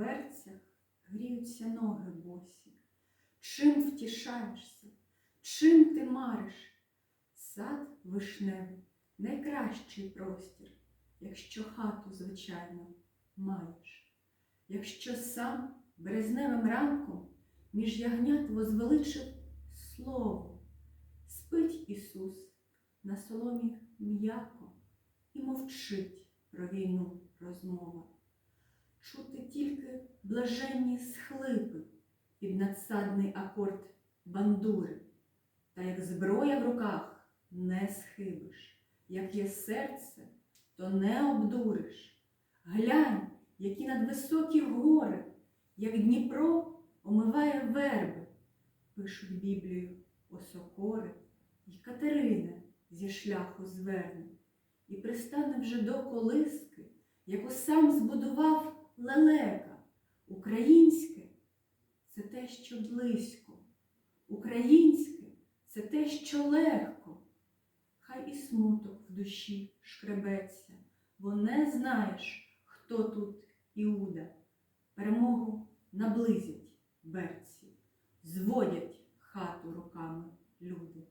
берцях гріються ноги босі. Чим втішаєшся, чим ти мариш? Сад вишневий найкращий простір, якщо хату, звичайно, маєш. Якщо сам березневим ранком між ягнят возвеличив слово, спить Ісус на соломі м'яко і мовчить про війну розмова. Чути тільки блаженні схлипи під надсадний акорд бандури, та як зброя в руках не схибиш, як є серце, то не обдуриш. Глянь, які надвисокі гори, як Дніпро омиває верби, пишуть Біблію осокори, і Катерина зі шляху зверне, і пристане вже до колиски, яку сам збудував лелека. Українське це те, що близько. Українське це те, що легко. Хай і смуток в душі шкребеться, бо не знаєш, хто тут Іуда. Перемогу наблизять берці, зводять хату руками люди.